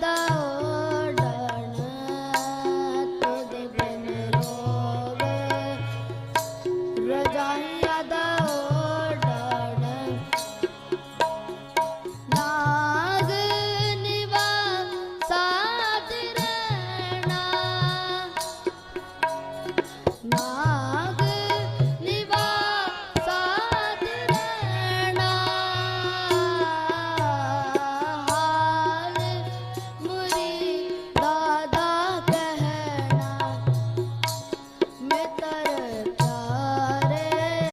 da